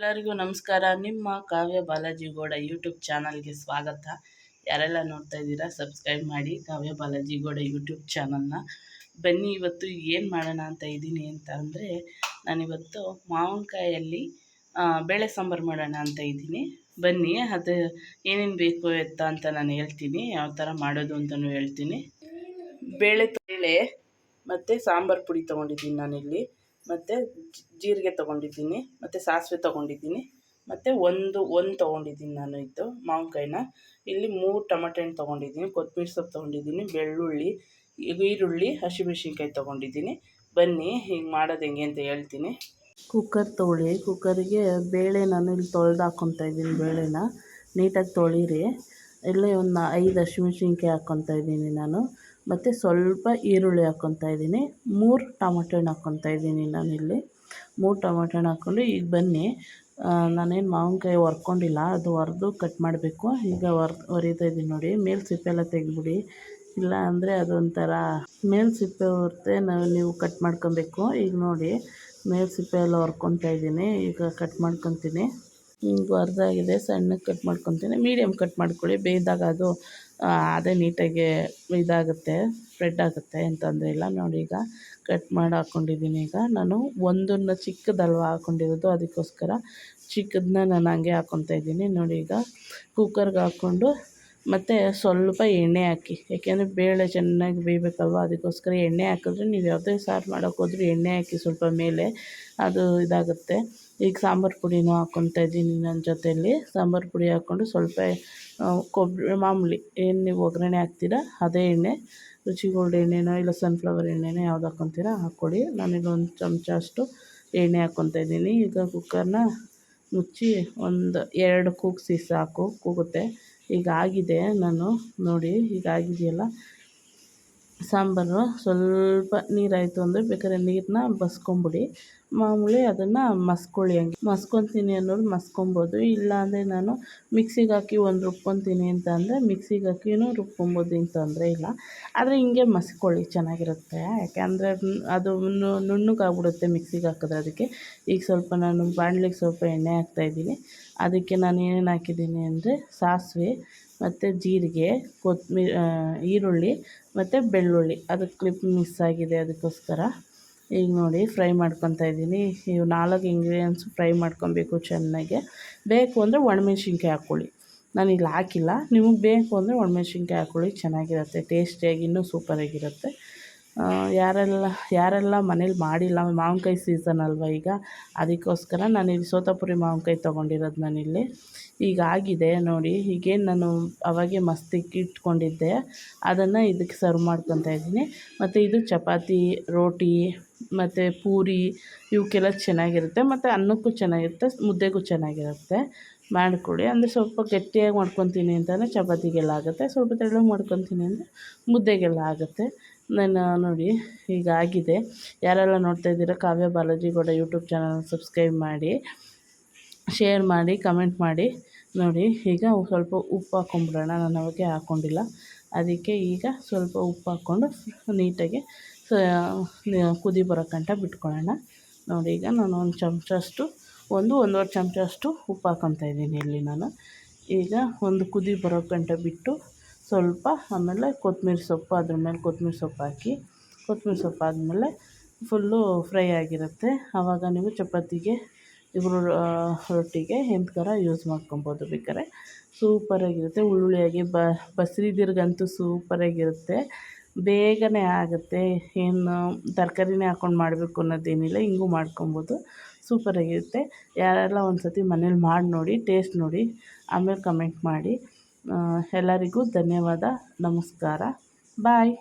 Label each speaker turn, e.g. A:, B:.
A: ಎಲ್ಲರಿಗೂ ನಮಸ್ಕಾರ. ನಿಮ್ಮ ಕಾವ್ಯ ಬಾಲಾಜಿ ಗೌಡ ಯೂಟ್ಯೂಬ್ ಚಾನಲ್ಗೆ ಸ್ವಾಗತ. ಯಾರೆಲ್ಲ ನೋಡ್ತಾ ಇದ್ದೀರಾ, ಸಬ್ಸ್ಕ್ರೈಬ್ ಮಾಡಿ ಕಾವ್ಯ ಬಾಲಾಜಿ ಗೌಡ ಯೂಟ್ಯೂಬ್ ಚಾನಲ್ನ. ಬನ್ನಿ, ಇವತ್ತು ಏನು ಮಾಡೋಣ ಅಂತ ಇದ್ದೀನಿ ಅಂತ ಅಂದರೆ, ನಾನಿವತ್ತು ಮಾವಿನಕಾಯಲ್ಲಿ ಬೇಳೆ ಸಾಂಬಾರು ಮಾಡೋಣ ಅಂತ ಇದ್ದೀನಿ. ಬನ್ನಿ, ಅದು ಏನೇನು ಬೇಕು ಎತ್ತ ಅಂತ ನಾನು ಹೇಳ್ತೀನಿ. ಯಾವ ಥರ ಮಾಡೋದು ಅಂತಲೂ ಹೇಳ್ತೀನಿ. ಬೇಳೆ ಬೇಳೆ ಮತ್ತು ಸಾಂಬಾರು ಪುಡಿ ತೊಗೊಂಡಿದ್ದೀನಿ ನಾನಿಲ್ಲಿ. ಮತ್ತು ಜೀರಿಗೆ ತೊಗೊಂಡಿದ್ದೀನಿ, ಮತ್ತು ಸಾಸಿವೆ ತೊಗೊಂಡಿದ್ದೀನಿ, ಮತ್ತು ಒಂದು ಒಂದು ತೊಗೊಂಡಿದ್ದೀನಿ ನಾನು ಇದು, ಮಾವಿನ್ಕಾಯಿನ. ಇಲ್ಲಿ ಮೂರು ಟೊಮೆಟೊ ಹಣ್ಣು ತೊಗೊಂಡಿದ್ದೀನಿ, ಕೊತ್ತಂಬರಿ ಸೊಪ್ಪು ತೊಗೊಂಡಿದ್ದೀನಿ, ಬೆಳ್ಳುಳ್ಳಿ, ಈರುಳ್ಳಿ, ಹಸಿಮೆಣ್ಸಿನ್ಕಾಯಿ ತೊಗೊಂಡಿದ್ದೀನಿ. ಬನ್ನಿ, ಹೀಗೆ ಮಾಡೋದು ಹೆಂಗೆ ಅಂತ ಹೇಳ್ತೀನಿ. ಕುಕ್ಕರ್ ತೊಳಿ ಕುಕ್ಕರಿಗೆ ಬೇಳೆ ನಾನು ಇಲ್ಲಿ ತೊಳೆದು ಹಾಕ್ಕೊತಾ ಇದ್ದೀನಿ ಬೇಳೆನ. ನೀಟಾಗಿ ತೊಳೀರಿ. ಇಲ್ಲೇ ಒಂದು ಐದು ಹಸಿಮೆಣ್ಸಿನ್ಕಾಯಿ ಹಾಕ್ಕೊತಾ ಇದ್ದೀನಿ ನಾನು. ಮತ್ತು ಸ್ವಲ್ಪ ಈರುಳ್ಳಿ ಹಾಕ್ಕೊತಾ ಇದ್ದೀನಿ. ಮೂರು ಟೊಮೊಟೊ ಹಣ್ಣು ಹಾಕ್ಕೊತಾ ಇದ್ದೀನಿ ನಾನಿಲ್ಲಿ. ಮೂರು ಟೊಮೊಟೊ ಹಣ್ಣು ಹಾಕ್ಕೊಂಡು ಈಗ ಬನ್ನಿ. ನಾನೇನು ಮಾವಿನಕಾಯಿ ಹೊರ್ಕೊಂಡಿಲ್ಲ ಅದು ಹೊರ್ದು ಕಟ್ ಮಾಡಬೇಕು. ಈಗ ಹೊರ್ ಹೊರಿತಾ ಇದ್ದೀನಿ ನೋಡಿ. ಮೇಲೆ ಸಿಪ್ಪೆ ಎಲ್ಲ ತೆಗೆದ್ಬಿಡಿ. ಇಲ್ಲ ಅಂದರೆ ಅದೊಂಥರ ಮೇಲೆ ಸಿಪ್ಪೆ ಹೊರತೆ ನಾವು ನೀವು ಕಟ್ ಮಾಡ್ಕೊಬೇಕು. ಈಗ ನೋಡಿ, ಮೇಲೆ ಸಿಪ್ಪೆ ಎಲ್ಲ ಹೊರ್ಕೊತಾ ಇದ್ದೀನಿ. ಈಗ ಕಟ್ ಮಾಡ್ಕೊತೀನಿ. ಹಿಂಗೆ ಹೊರದಾಗಿದೆ ಸಣ್ಣಗೆ ಕಟ್ ಮಾಡ್ಕೊತೀನಿ. ಮೀಡಿಯಮ್ ಕಟ್ ಮಾಡ್ಕೊಳ್ಳಿ. ಬೇಯ್ದಾಗ ಅದು ಅದೇ ನೀಟಾಗಿ ಇದಾಗುತ್ತೆ ಸ್ಪ್ರೆಡ್ ಆಗುತ್ತೆ ಏನು ಇಲ್ಲ. ನೋಡಿ ಈಗ ಕಟ್ ಮಾಡಿ ಹಾಕ್ಕೊಂಡಿದ್ದೀನಿ ಈಗ. ನಾನು ಒಂದನ್ನು ಚಿಕ್ಕದಲ್ವ ಹಾಕ್ಕೊಂಡಿರೋದು ಅದಕ್ಕೋಸ್ಕರ ಚಿಕ್ಕದನ್ನ ನಾನು ಹಂಗೆ ಹಾಕ್ಕೊತಾ ಇದ್ದೀನಿ. ನೋಡಿ ಈಗ ಕುಕ್ಕರ್ಗೆ ಹಾಕ್ಕೊಂಡು ಮತ್ತು ಸ್ವಲ್ಪ ಎಣ್ಣೆ ಹಾಕಿ, ಯಾಕೆಂದರೆ ಬೇಳೆ ಚೆನ್ನಾಗಿ ಬೇಯಬೇಕಲ್ವ, ಅದಕ್ಕೋಸ್ಕರ ಎಣ್ಣೆ ಹಾಕಿದ್ರೆ ನೀವು ಯಾವುದೇ ಸಾರು ಮಾಡೋಕ್ಕೋದ್ರೂ ಎಣ್ಣೆ ಹಾಕಿ ಸ್ವಲ್ಪ ಮೇಲೆ ಅದು ಇದಾಗುತ್ತೆ. ಈಗ ಸಾಂಬಾರು ಪುಡಿನೂ ಹಾಕ್ಕೊತಾ ಇದ್ದೀನಿ ನನ್ನ ಜೊತೆಯಲ್ಲಿ. ಸಾಂಬಾರು ಪುಡಿ ಹಾಕ್ಕೊಂಡು ಸ್ವಲ್ಪ ಕೊಬ್ಬರಿ, ಮಾಮೂಲಿ ಏನು ನೀವು ಒಗ್ಗರಣೆ ಹಾಕ್ತೀರ ಅದೇ ಎಣ್ಣೆ, ರುಚಿಗೋಲ್ಡ್ ಎಣ್ಣೆನೋ ಇಲ್ಲ ಸನ್ಫ್ಲವರ್ ಎಣ್ಣೆನೋ ಯಾವ್ದು ಹಾಕ್ಕೊತೀರ ಹಾಕ್ಕೊಳ್ಳಿ ನಾನೀಗ ಒಂದು ಚಮಚ ಅಷ್ಟು ಎಣ್ಣೆ ಹಾಕ್ಕೊತಾ ಇದ್ದೀನಿ. ಈಗ ಕುಕ್ಕರ್ನ ಮುಚ್ಚಿ ಒಂದು ಎರಡು ಕೂಗಿಸಿ ಸಾಕು, ಕೂಗುತ್ತೆ. ಈಗ ಆಗಿದೆ ನಾನು ನೋಡಿ, ಈಗ ಆಗಿದೆಯಲ್ಲ? ಸಾಂಬಾರು, ಸ್ವಲ್ಪ ನೀರಾಯಿತು ಅಂದರೆ ಬೇಕಾದ್ರೆ ನೀರನ್ನ ಬಸ್ಕೊಂಬಿಡಿ. ಮಾಮೂಲಿ ಅದನ್ನು ಮಸ್ಕೊಳ್ಳಿ ಹಂಗೆ. ಮಸ್ಕೊತೀನಿ ಅನ್ನೋರು ಮಸ್ಕೊಬೋದು. ಇಲ್ಲ ಅಂದರೆ ನಾನು ಮಿಕ್ಸಿಗೆ ಹಾಕಿ ಒಂದು ರುಬ್ಕೊತೀನಿ ಅಂತ ಅಂದರೆ ಮಿಕ್ಸಿಗೆ ಹಾಕಿನೂ ರುಬ್ಕೊಬೋದು ಅಂತ ತೊಂದರೆ ಇಲ್ಲ. ಆದರೆ ಹಿಂಗೆ ಮಸ್ಕೊಳ್ಳಿ, ಚೆನ್ನಾಗಿರುತ್ತೆ. ಯಾಕೆಂದರೆ ಅದು ನುಣ್ಣಗಾಗ್ಬಿಡುತ್ತೆ ಮಿಕ್ಸಿಗೆ ಹಾಕಿದ್ರೆ ಅದಕ್ಕೆ. ಈಗ ಸ್ವಲ್ಪ ನಾನು ಬಾಣಲಿಗೆ ಸ್ವಲ್ಪ ಎಣ್ಣೆ ಹಾಕ್ತಾಯಿದ್ದೀನಿ ಅದಕ್ಕೆ ನಾನು ಏನೇನು ಹಾಕಿದ್ದೀನಿ ಅಂದರೆ ಸಾಸಿವೆ ಮತ್ತು ಜೀರಿಗೆ ಕೊತ್ತಂಬ್ರಿ ಈರುಳ್ಳಿ ಮತ್ತು ಬೆಳ್ಳುಳ್ಳಿ. ಅದು ಕ್ಲಿಪ್ ಮಿಸ್ ಆಗಿದೆ ಅದಕ್ಕೋಸ್ಕರ. ಈಗ ನೋಡಿ ಫ್ರೈ ಮಾಡ್ಕೊತಾ ಇದ್ದೀನಿ. ಇವು ನಾಲ್ಕು ಇಂಗ್ರೀಡಿಯೆಂಟ್ಸ್ ಫ್ರೈ ಮಾಡ್ಕೊಬೇಕು ಚೆನ್ನಾಗಿ. ಬೇಕು ಅಂದರೆ ಒಣಮೆಣ್ಸಿನ್ಕಾಯಿ ಹಾಕ್ಕೊಳ್ಳಿ. ನಾನು ಇಲ್ಲಿ ಹಾಕಿಲ್ಲ. ನಿಮಗೆ ಬೇಕು ಅಂದರೆ ಒಣಮೆಣ್ಸಿನ್ಕಾಯಿ ಹಾಕ್ಕೊಳ್ಳಿ. ಚೆನ್ನಾಗಿರುತ್ತೆ. ಟೇಸ್ಟಿಯಾಗಿ ಇನ್ನೂ ಸೂಪರಾಗಿರುತ್ತೆ. ಯಾರೆಲ್ಲ ಯಾರೆಲ್ಲ ಮನೇಲಿ ಮಾಡಿಲ್ಲ, ಮಾವಿನ್ಕಾಯಿ ಸೀಸನ್ ಅಲ್ವಾ ಈಗ? ಅದಕ್ಕೋಸ್ಕರ ಇಲ್ಲಿ ಸೋತಾಪುರಿ ಮಾವಿನ್ಕಾಯಿ ತೊಗೊಂಡಿರೋದು ನಾನಿಲ್ಲಿ. ಈಗ ಆಗಿದೆ ನೋಡಿ, ಈಗೇನು ನಾನು ಅವಾಗೆ ಮಸ್ತಿಗೆ ಇಟ್ಕೊಂಡಿದ್ದೆ ಅದನ್ನು ಇದಕ್ಕೆ ಸರ್ವ್ ಮಾಡ್ಕೊತಾ ಇದ್ದೀನಿ. ಮತ್ತು ಇದು ಚಪಾತಿ, ರೋಟಿ, ಮತ್ತು ಪೂರಿ, ಇವಕ್ಕೆಲ್ಲ ಚೆನ್ನಾಗಿರುತ್ತೆ. ಮತ್ತು ಅನ್ನಕ್ಕೂ ಚೆನ್ನಾಗಿರುತ್ತೆ, ಮುದ್ದೆಗೂ ಚೆನ್ನಾಗಿರುತ್ತೆ. ಮಾಡಿಕೊಡಿ ಅಂದರೆ ಸ್ವಲ್ಪ ಗಟ್ಟಿಯಾಗಿ ಮಾಡ್ಕೊತೀನಿ ಅಂತಲೇ ಚಪಾತಿಗೆಲ್ಲ ಆಗುತ್ತೆ. ಸ್ವಲ್ಪ ತೆಳ್ಳಗೆ ಮಾಡ್ಕೊತೀನಿ ಅಂದರೆ ಮುದ್ದೆಗೆಲ್ಲ ಆಗುತ್ತೆ. ನಾನು ನೋಡಿ, ಈಗ ಆಗಿದೆ. ಯಾರೆಲ್ಲ ನೋಡ್ತಾ ಇದ್ದೀರಾ, ಕಾವ್ಯ ಬಾಲಾಜಿ ಕೂಡ ಯೂಟ್ಯೂಬ್ ಚಾನಲ್ ಸಬ್ಸ್ಕ್ರೈಬ್ ಮಾಡಿ ಶೇರ್ ಮಾಡಿ ಕಮೆಂಟ್ ಮಾಡಿ. ನೋಡಿ, ಈಗ ಸ್ವಲ್ಪ ಉಪ್ಪು ಹಾಕೊಂಡ್ಬಿಡೋಣ. ನಾನು ಅವಾಗೆ ಹಾಕ್ಕೊಂಡಿಲ್ಲ ಅದಕ್ಕೆ ಈಗ ಸ್ವಲ್ಪ ಉಪ್ಪು ಹಾಕ್ಕೊಂಡು ನೀಟಾಗಿ ಕುದಿ ಬರೋ ಗಂಟ ಬಿಟ್ಕೊಳ್ಳೋಣ. ನೋಡಿ, ಈಗ ನಾನು ಒಂದು ಚಮಚಷ್ಟು, ಒಂದು ಒಂದೂವರೆ ಚಮಚ ಅಷ್ಟು ಉಪ್ಪು ಹಾಕೊತಾ ಇದ್ದೀನಿ ಇಲ್ಲಿ ನಾನು. ಈಗ ಒಂದು ಕುದಿ ಬರೋ ಗಂಟ ಬಿಟ್ಟು ಸ್ವಲ್ಪ ಆಮೇಲೆ ಕೊತ್ತಂಬ್ರಿ ಸೊಪ್ಪು, ಅದ್ರ ಮೇಲೆ ಕೊತ್ತಂಬ್ರಿ ಸೊಪ್ಪು ಹಾಕಿ, ಕೊತ್ತಂಬ್ರಿ ಸೊಪ್ಪು ಆದಮೇಲೆ ಫುಲ್ಲು ಫ್ರೈ ಆಗಿರುತ್ತೆ. ಆವಾಗ ನೀವು ಚಪಾತಿಗೆ ಇಬ್ಬರು ರೊಟ್ಟಿಗೆ ಥರ ಯೂಸ್ ಮಾಡ್ಕೊಬೋದು ಬೇಕಾದ್ರೆ. ಸೂಪರಾಗಿರುತ್ತೆ ಉಳ್ಳುಳ್ಳಿಯಾಗಿ ಬಸ್ರಿದಿರ್ಗಂತೂ ಸೂಪರಾಗಿರುತ್ತೆ ಬೇಗನೆ ಆಗುತ್ತೆ. ಏನು ತರಕಾರಿನೇ ಹಾಕ್ಕೊಂಡು ಮಾಡಬೇಕು ಅನ್ನೋದೇನಿಲ್ಲ, ಹಿಂಗೂ ಮಾಡ್ಕೊಬೋದು. ಸೂಪರಾಗಿರುತ್ತೆ ಯಾರೆಲ್ಲ ಒಂದು ಸತಿ ಮನೇಲಿ ಮಾಡಿ ನೋಡಿ ಟೇಸ್ಟ್ ನೋಡಿ, ಆಮೇಲೆ ಕಮೆಂಟ್ ಮಾಡಿ. ಎಲ್ಲರಿಗೂ ಧನ್ಯವಾದ. ನಮಸ್ಕಾರ. ಬಾಯ್.